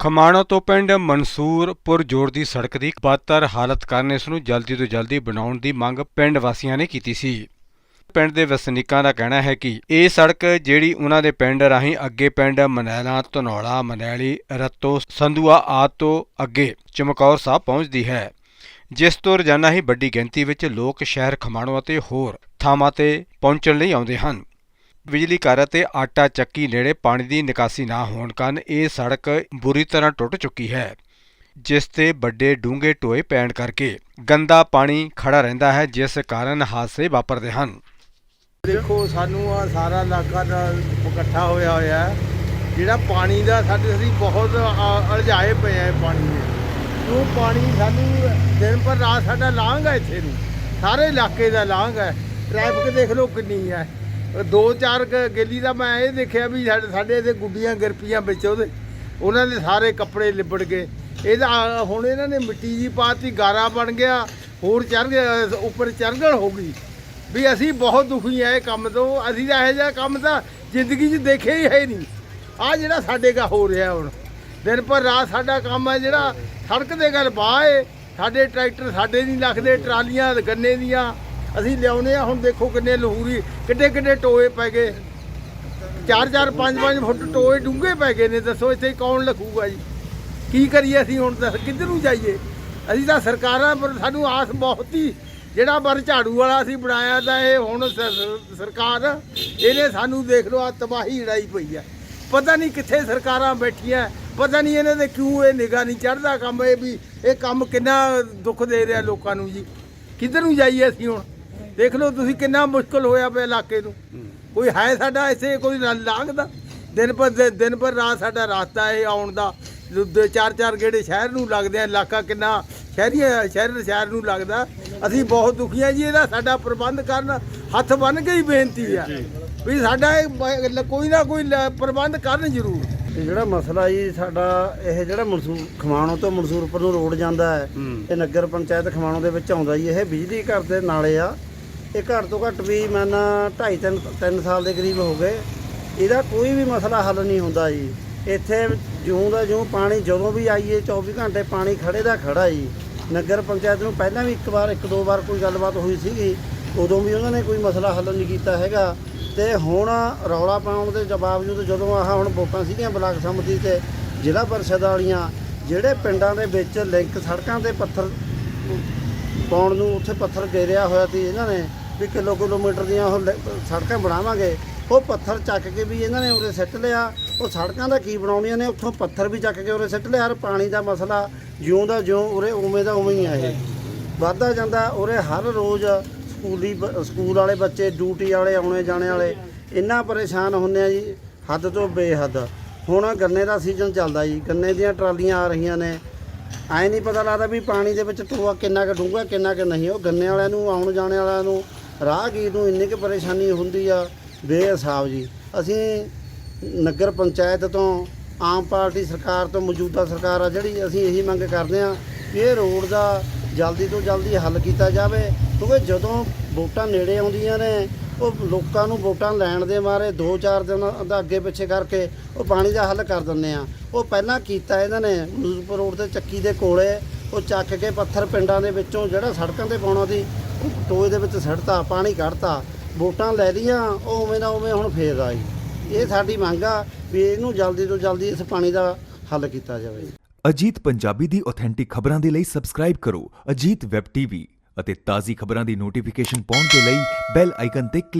ਖਮਾਣੋ ਤੋਂ ਪਿੰਡ ਮਨਸੂਰਪੁਰ ਜੋੜ ਦੀ ਸੜਕ ਦੀ ਬਦਤਰ ਹਾਲਤ ਕਾਰਨ ਇਸ ਨੂੰ ਜਲਦੀ ਤੋਂ ਜਲਦੀ ਬਣਾਉਣ ਦੀ ਮੰਗ ਪਿੰਡ ਵਾਸੀਆਂ ਨੇ ਕੀਤੀ ਸੀ। ਪਿੰਡ ਦੇ ਵਸਨੀਕਾਂ ਦਾ ਕਹਿਣਾ ਹੈ ਕਿ ਇਹ ਸੜਕ ਜਿਹੜੀ ਉਹਨਾਂ ਦੇ ਪਿੰਡ ਰਾਹੀਂ ਅੱਗੇ ਪਿੰਡ ਮਨੈਲਾ, ਧਨੌਲਾ, ਮਨੈਲੀ, ਰਤੋ, ਸੰਧੂਆ ਆਦਿ ਤੋਂ ਅੱਗੇ ਚਮਕੌਰ ਸਾਹਿਬ ਪਹੁੰਚਦੀ ਹੈ, ਜਿਸ ਤੋਂ ਰੋਜ਼ਾਨਾ ਹੀ ਵੱਡੀ ਗਿਣਤੀ ਵਿੱਚ ਲੋਕ ਸ਼ਹਿਰ ਖਮਾਣੋ ਅਤੇ ਹੋਰ ਥਾਵਾਂ ਤੇ ਪਹੁੰਚਣ ਲਈ ਆਉਂਦੇ ਹਨ। ਬਿਜਲੀ ਘਰ ਅਤੇ ਆਟਾ ਚੱਕੀ ਨੇੜੇ ਪਾਣੀ ਦੀ ਨਿਕਾਸੀ ਨਾ ਹੋਣ ਕਾਰਨ ਇਹ ਸੜਕ ਬੁਰੀ ਤਰ੍ਹਾਂ ਟੁੱਟ ਚੁੱਕੀ ਹੈ, ਜਿਸ ਤੇ ਵੱਡੇ ਡੂੰਘੇ ਟੋਏ ਪੈਣ ਕਰਕੇ ਗੰਦਾ ਪਾਣੀ ਖੜਾ ਰਹਿੰਦਾ ਹੈ, ਜਿਸ ਕਾਰਨ ਹਾਦਸੇ ਵਾਪਰਦੇ ਹਨ। ਦੇਖੋ, ਸਾਨੂੰ ਆ ਸਾਰਾ ਇਲਾਕਾ ਦਾ ਇਕੱਠਾ ਹੋਇਆ ਹੋਇਆ ਹੈ। ਜਿਹੜਾ ਪਾਣੀ ਦਾ ਸਾਡੇ ਅਸੀਂ ਬਹੁਤ ਆ- ਅਲਝਾਏ ਪਏ ਆ ਪਾਣੀ ਦੇ। ਉਹ ਪਾਣੀ ਸਾਨੂੰ ਦਿਨ ਪਰ ਰਾਤ ਸਾਡਾ ਲਾਂਘ ਹੈ ਇੱਥੇ ਨੂੰ। ਸਾਰੇ ਇਲਾਕੇ ਦਾ ਲਾਂਘ ਹੈ। ਟ੍ਰੈਫਿਕ ਦੇਖ ਲਓ ਕਿੰਨੀ ਹੈ। ਦੋ ਚਾਰ ਕ- ਗੇਲੀ ਦਾ ਮੈਂ ਇਹ ਦੇਖਿਆ ਵੀ ਸਾਡੇ ਸਾਡੇ ਇੱਥੇ ਗੁੱਡੀਆਂ ਗਿਰਪੀਆਂ ਵਿੱਚ ਉਹਦੇ, ਉਹਨਾਂ ਦੇ ਸਾਰੇ ਕੱਪੜੇ ਲਿਬੜ ਗਏ। ਇਹਦਾ, ਹੁਣ ਇਹਨਾਂ ਨੇ ਮਿੱਟੀ ਜੀ ਪਾਤੀ, ਗਾਰਾ ਬਣ ਗਿਆ, ਹੋਰ ਚੜ ਗਿਆ ਉੱਪਰ ਚਰਗਲ ਹੋ ਗਈ। ਵੀ ਅਸੀਂ ਬਹੁਤ ਦੁਖੀ ਆ ਇਹ ਕੰਮ ਤੋਂ। ਅਸੀਂ ਤਾਂ ਇਹੋ ਜਿਹਾ ਕੰਮ ਤਾਂ ਜ਼ਿੰਦਗੀ 'ਚ ਦੇਖਿਆ ਹੀ ਹੈ ਨਹੀਂ। ਆ ਜਿਹੜਾ ਸਾਡੇ ਕਾ ਹੋ ਰਿਹਾ ਹੁਣ। ਦਿਨ ਪਰ ਰਾਤ ਸਾਡਾ ਕੰਮ ਹੈ ਜਿਹੜਾ ਸੜਕ ਦੇ ਗੱਲ ਬਾਏ ਸਾਡੇ ਟਰੈਕਟਰ ਸਾਡੇ ਨਹੀਂ ਲੱਗਦੇ, ਟਰਾਲੀਆਂ, ਗੰਨੇ ਦੀਆਂ। ਅਸੀਂ ਲਿਆਉਨੇ ਆ, ਹੁਣ ਦੇਖੋ ਕਿੰਨੇ ਲਹੂਰੀ, ਕਿੱਡੇ ਕਿੱਡੇ ਟੋਏ ਪੈ ਗਏ। 4-4 5-5 ਫੁੱਟ ਟੋਏ ਡੂੰਘੇ ਪੈ ਗਏ ਨੇ, ਦੱਸੋ ਇੱਥੇ ਕੌਣ ਲਖੂਗਾ ਜੀ? ਕੀ ਕਰੀਏ ਅਸੀਂ ਹੁਣ ਦੱਸ ਕਿੱਧਰ ਨੂੰ ਜਾਈਏ? ਅਸੀਂ ਤਾਂ ਸਰਕਾਰਾਂ ਪਰ ਸਾਨੂੰ ਆਸ ਬਹੁਤ ਹੀ ਜਿਹੜਾ ਬਰ ਝਾੜੂ ਵਾਲਾ ਅਸੀਂ ਬਣਾਇਆ ਤਾਂ ਇਹ ਹੁਣ ਸਰਕਾਰ, ਇਹਨੇ ਸਾਨੂੰ ਦੇਖ ਲਓ ਆ ਤਬਾਹੀ ਲੜਾਈ ਪਈ ਆ। ਪਤਾ ਨਹੀਂ ਕਿੱਥੇ ਸਰਕਾਰਾਂ ਬੈਠੀਆਂ, ਪਤਾ ਨਹੀਂ ਇਹਨਾਂ ਦੇ ਕਿਉਂ ਇਹ ਨਿਗਾਹ ਨਹੀਂ ਚੜਦਾ ਕੰਮ, ਇਹ ਵੀ, ਇਹ ਕੰਮ ਕਿੰਨਾ ਦੁੱਖ ਦੇ ਰਿਹਾ ਲੋਕਾਂ ਨੂੰ ਜੀ। ਕਿੱਧਰ ਨੂੰ ਜਾਈਏ ਅਸੀਂ ਹੁਣ? ਦੇਖ ਲਓ ਤੁਸੀਂ ਕਿੰਨਾ ਮੁਸ਼ਕਲ ਹੋਇਆ ਪਿਆ ਇਲਾਕੇ ਨੂੰ। ਕੋਈ ਹੈ ਸਾਡਾ ਇੱਥੇ ਕੋਈ ਲੰਘਦਾ। ਦਿਨ ਪਰ ਦਿਨ ਪਰ ਰਾਤ ਸਾਡਾ ਰਾਸਤਾ ਇਹ ਆਉਣ ਦਾ। ਚਾਰ ਚਾਰ ਗੇੜੇ ਸ਼ਹਿਰ ਨੂੰ ਲੱਗਦੇ ਆ ਇਲਾਕਾ ਕਿੰਨਾ ਸ਼ਹਿਰੀ ਸ਼ਹਿਰ ਸ਼ਹਿਰ ਨੂੰ ਲੱਗਦਾ। ਅਸੀਂ ਬਹੁਤ ਦੁਖੀ ਆ ਜੀ ਇਹਦਾ ਸਾਡਾ ਪ੍ਰਬੰਧ ਕਰਨ। ਹੱਥ ਬੰਨ ਕੇ ਹੀ ਬੇਨਤੀ ਆ ਵੀ ਸਾਡਾ ਕੋਈ ਨਾ ਕੋਈ ਪ੍ਰਬੰਧ ਕਰਨ ਜ਼ਰੂਰ। ਜਿਹੜਾ ਮਸਲਾ ਜੀ ਸਾਡਾ ਇਹ ਜਿਹੜਾ ਮਨਸੂਰ ਖਮਾਣੋ ਤੋਂ ਮਨਸੂਰਪੁਰ ਨੂੰ ਰੋਡ ਜਾਂਦਾ ਹੈ। ਇਹ ਨਗਰ ਪੰਚਾਇਤ ਖਮਾਣੋ ਦੇ ਵਿੱਚ ਆਉਂਦਾ ਜੀ। ਇਹ ਬਿਜਲੀ ਘਰ ਦੇ ਨਾਲੇ ਆ। ਇਹ ਘੱਟ ਤੋਂ ਘੱਟ ਵੀ ਮੈਨਾਂ 2.5 3 3 ਸਾਲ ਦੇ ਕਰੀਬ ਹੋ ਗਏ। ਇਹਦਾ ਕੋਈ ਵੀ ਮਸਲਾ ਹੱਲ ਨਹੀਂ ਹੁੰਦਾ ਜੀ। ਇੱਥੇ ਜਿਉਂ ਦਾ ਜਿਉਂ ਪਾਣੀ ਜਦੋਂ ਵੀ ਆਈਏ 24 ਘੰਟੇ ਪਾਣੀ ਖੜੇ ਦਾ ਖੜਾ ਜੀ। ਨਗਰ ਪੰਚਾਇਤ ਨੂੰ ਪਹਿਲਾਂ ਵੀ ਇੱਕ ਵਾਰ, ਇੱਕ ਦੋ ਵਾਰ ਕੋਈ ਗੱਲਬਾਤ ਹੋਈ ਸੀਗੀ। ਉਦੋਂ ਵੀ ਉਹਨਾਂ ਨੇ ਕੋਈ ਮਸਲਾ ਹੱਲ ਨਹੀਂ ਕੀਤਾ ਹੈਗਾ। ਤੇ ਹੁਣ ਰੌਲਾ ਪਾਉਣ ਦੇ ਬਾਵਜੂਦ ਜਦੋਂ ਆਹ ਹੁਣ ਵੋਟਾਂ ਸੀਗੀਆਂ ਬਲਾਕ ਸੰਮਤੀ ਤੇ, ਜ਼ਿਲ੍ਹਾ ਪਰਿਸ਼ਦ ਵਾਲੀਆਂ, ਜਿਹੜੇ ਪਿੰਡਾਂ ਦੇ ਵਿੱਚ ਲਿੰਕ ਸੜਕਾਂ ਤੇ ਪੱਥਰ ਪਾਉਣ ਨੂੰ ਉੱਥੇ ਪੱਥਰ ਗੇਰਿਆ ਹੋਇਆ ਸੀ ਇਹਨਾਂ ਨੇ ਵੀ ਕਿਲੋ ਕਿਲੋਮੀਟਰ ਦੀਆਂ ਉਹ ਲ- ਸੜਕਾਂ ਬਣਾਵਾਂਗੇ। ਉਹ ਪੱਥਰ ਚੱਕ ਕੇ ਵੀ ਇਹਨਾਂ ਨੇ ਉਰੇ ਸਿੱਟ ਲਿਆ। ਉਹ ਸੜਕਾਂ ਦਾ ਕੀ ਬਣਾਉਣੀਆਂ ਨੇ? ਉੱਥੋਂ ਪੱਥਰ ਵੀ ਚੱਕ ਕੇ ਉਰੇ ਸਿੱਟ ਲਿਆ। ਔਰ ਪਾਣੀ ਦਾ ਮਸਲਾ ਜਿਉਂ ਦਾ ਜਿਉਂ ਉਰੇ ਉਵੇਂ ਦਾ ਉਵੇਂ ਹੀ ਆ ਇਹ। ਵੱਧਦਾ ਜਾਂਦਾ ਉਰੇ ਹਰ ਰੋਜ਼ ਸਕੂਲੀ ਬ- ਸਕੂਲ ਵਾਲੇ ਬੱਚੇ, ਡਿਊਟੀ ਵਾਲੇ, ਆਉਣੇ ਜਾਣੇ ਵਾਲੇ ਇੰਨਾ ਪਰੇਸ਼ਾਨ ਹੁੰਦੇ ਆ ਜੀ। ਹੱਦ ਤੋਂ ਬੇਹੱਦ। ਹੁਣ ਗੰਨੇ ਦਾ ਸੀਜ਼ਨ ਚੱਲਦਾ ਜੀ। ਗੰਨੇ ਦੀਆਂ ਟਰਾਲੀਆਂ ਆ ਰਹੀਆਂ ਨੇ। ਐ ਨਹੀਂ ਪਤਾ ਲੱਗਦਾ ਵੀ ਪਾਣੀ ਦੇ ਵਿੱਚ ਟੋਆ ਕਿੰਨਾ ਕੁ ਡੂੰਘਾ, ਕਿੰਨਾ ਕੁ ਨਹੀਂ। ਉਹ ਗੰਨੇ ਵਾਲਿਆਂ ਨੂੰ, ਆਉਣ ਜਾਣੇ ਵਾਲਿਆਂ ਨੂੰ ਰਾਹਗੀਰ ਨੂੰ ਇੰਨੀ ਕੁ ਪਰੇਸ਼ਾਨੀ ਹੁੰਦੀ ਆ? ਬੇਹਿਸਾਬ ਜੀ। ਅਸੀਂ ਨਗਰ ਪੰਚਾਇਤ ਤੋਂ, ਆਮ ਪਾਰਟੀ ਸਰਕਾਰ ਤੋਂ, ਮੌਜੂਦਾ ਸਰਕਾਰ ਆ ਜਿਹੜੀ, ਅਸੀਂ ਇਹੀ ਮੰਗ ਕਰਦੇ ਆ ਕਿ ਇਹ ਰੋਡ ਦਾ ਜਲਦੀ ਤੋਂ ਜਲਦੀ ਹੱਲ ਕੀਤਾ ਜਾਵੇ। ਕਿਉਂਕਿ ਜਦੋਂ ਵੋਟਾਂ ਨੇੜੇ ਆਉਂਦੀਆਂ ਨੇ, ਉਹ ਲੋਕਾਂ ਨੂੰ ਵੋਟਾਂ ਲੈਣ ਦੇ ਮਾਰੇ 2-4 ਦਿਨ ਦਾ ਅੱਗੇ ਪਿੱਛੇ ਕਰਕੇ ਉਹ ਪਾਣੀ ਦਾ ਹੱਲ ਕਰ ਦਿੰਦੇ ਆ। ਉਹ ਪਹਿਲਾਂ ਕੀਤਾ ਇਹਨਾਂ ਨੇ ਮਨੂਪੁਰ ਰੋਡ ਤੇ ਚੱਕੀ ਦੇ ਕੋਲੇ, ਉਹ ਚੱਕ ਕੇ ਪੱਥਰ ਪਿੰਡਾਂ ਦੇ ਵਿੱਚੋਂ ਜਿਹੜਾ ਸੜਕਾਂ ਤੇ ਪਾਉਣਾ ਸੀ ਟੋਏ ਦੇ ਵਿੱਚ ਸੜਤਾ ਪਾਣੀ ਕੱਢਤਾ, ਵੋਟਾਂ ਲੈ ਲਈਆਂ ਉਹ ਉਵੇਂ ਦਾ ਉਵੇਂ ਹੁਣ ਫੇਰ ਆਈ ਇਹ ਸਾਡੀ ਮੰਗ ਆ ਵੀ ਇਹਨੂੰ ਜਲਦੀ ਤੋਂ ਜਲਦੀ ਇਸ ਪਾਣੀ ਦਾ ਹੱਲ ਕੀਤਾ ਜਾਵੇ। ਅਜੀਤ ਪੰਜਾਬੀ ਦੀ ਆਥੈਂਟਿਕ ਖਬਰਾਂ ਦੇ ਲਈ ਸਬਸਕ੍ਰਾਈਬ ਕਰੋ ਅਜੀਤ ਵੈਬ ਟੀਵੀ ਅਤੇ ਤਾਜ਼ੀ ਖਬਰਾਂ ਦੀ ਨੋਟੀਫਿਕੇਸ਼ਨ ਪਾਉਣ ਦੇ ਲਈ ਬੈਲ ਆਈਕਨ ਤੇ ਕਲਿੱਕ